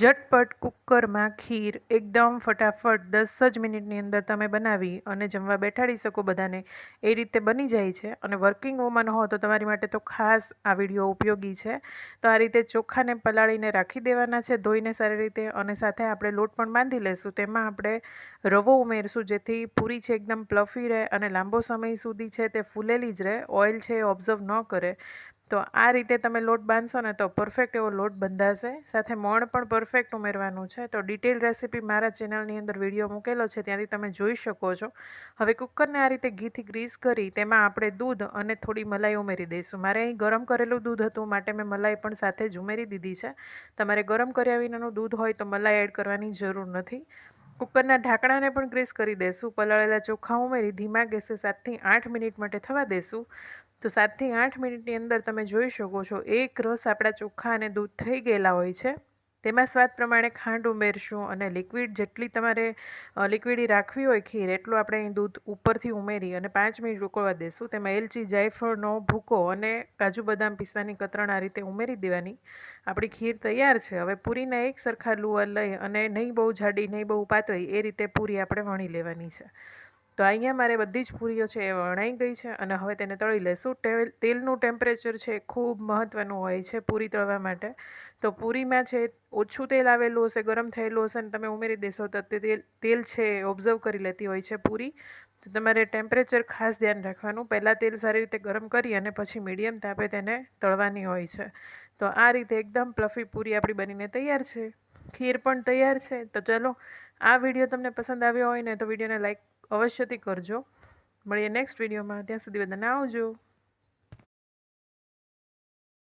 ઝટપટ કુકરમાં ખીર એકદમ ફટાફટ દસ જ મિનિટની અંદર તમે બનાવી અને જમવા બેઠાડી શકો બધાને. એ રીતે બની જાય છે અને વર્કિંગ વુમન હો તો તમારી માટે તો ખાસ આ વીડિયો ઉપયોગી છે. તો આ રીતે ચોખાને પલાળીને રાખી દેવાના છે, ધોઈને સારી રીતે અને સાથે આપણે લોટ પણ બાંધી લેશું. તેમાં આપણે રવો ઉમેરશું જેથી પૂરી છે, એકદમ પ્લફી રહે અને લાંબો સમય સુધી છે તે ફૂલેલી જ રહે. ઓઇલ છે એ ઓબ્ઝર્વ ન કરે. તો આ રીતે તમે લોટ બાંધશો ને તો પરફેક્ટ એવો લોટ બંધાશે. સાથે મોણ પણ પરફેક્ટ ઉમેરવાનું છે. તો ડિટેલ રેસીપી મારા ચેનલની અંદર વીડિયો મૂકેલો છે. ત્યાંથી તમે જોઈ શકો છો. હવે કુકરને આ રીતે ઘીથી ગ્રીસ કરી તેમાં આપણે દૂધ અને થોડી મલાઈ ઉમેરી દઈશું. મારે અહીં ગરમ કરેલું દૂધ હતું, માટે મેં મલાઈ પણ સાથે જ ઉમેરી દીધી છે. તમારે ગરમ કર્યા વિનાનું દૂધ હોય તો મલાઈ એડ કરવાની જરૂર નથી. કુકરના ઢાંકણાને પણ ગ્રીસ કરી દેશું. પલાળેલા ચોખા ઉમેરી ધીમા ગેસે સાતથી આઠ મિનિટ માટે થવા દેશું. તો સાતથી આઠ મિનિટની અંદર તમે જોઈ શકો છો, એક રસ આપણા ચોખા અને દૂધ થઈ ગયેલા હોય છે. તેમાં સ્વાદ પ્રમાણે ખાંડ ઉમેરશું અને લિક્વિડ જેટલી તમારે લિક્વિડી રાખવી હોય ખીર, એટલું આપણે અહીં દૂધ ઉપરથી ઉમેરી અને પાંચ મિનિટ ઉકળવા દેશું. તેમાં એલચી, જાયફળનો ભૂકો અને કાજુ બદામ પિસ્તાની કતરણ આ રીતે ઉમેરી દેવાની. આપણી ખીર તૈયાર છે. હવે પૂરીના એક સરખા લુવા લઈ અને નહીં બહુ જાડી, નહીં બહુ પાતળી, એ રીતે પૂરી આપણે વણી લેવાની છે. તો અહીંયા મારે બધી જ પૂરીઓ છે એ વણાઈ ગઈ છે અને હવે તેને તળી લેશું. તેલનું ટેમ્પરેચર છે ખૂબ મહત્ત્વનું હોય છે પૂરી તળવા માટે. તો પૂરીમાં છે ઓછું તેલ આવેલું હશે, ગરમ થયેલું હશે અને તમે ઉમેરી દેશો તો તે તેલ તેલ છે ઓબ્ઝર્વ કરી લેતી હોય છે પૂરી. તો તમારે ટેમ્પરેચર ખાસ ધ્યાન રાખવાનું. પહેલાં તેલ સારી રીતે ગરમ કરી અને પછી મીડિયમ તાપે તેને તળવાની હોય છે. તો આ રીતે એકદમ પ્લફી પૂરી આપણી બનીને તૈયાર છે. ખીર પણ તૈયાર છે. તો ચલો, આ વીડિયો તમને પસંદ આવ્યો હોય ને તો વિડીયોને લાઈક અવશ્યથી કરજો. મળીએ નેક્સ્ટ વિડીયોમાં. ત્યાં સુધી બધાને આવજો.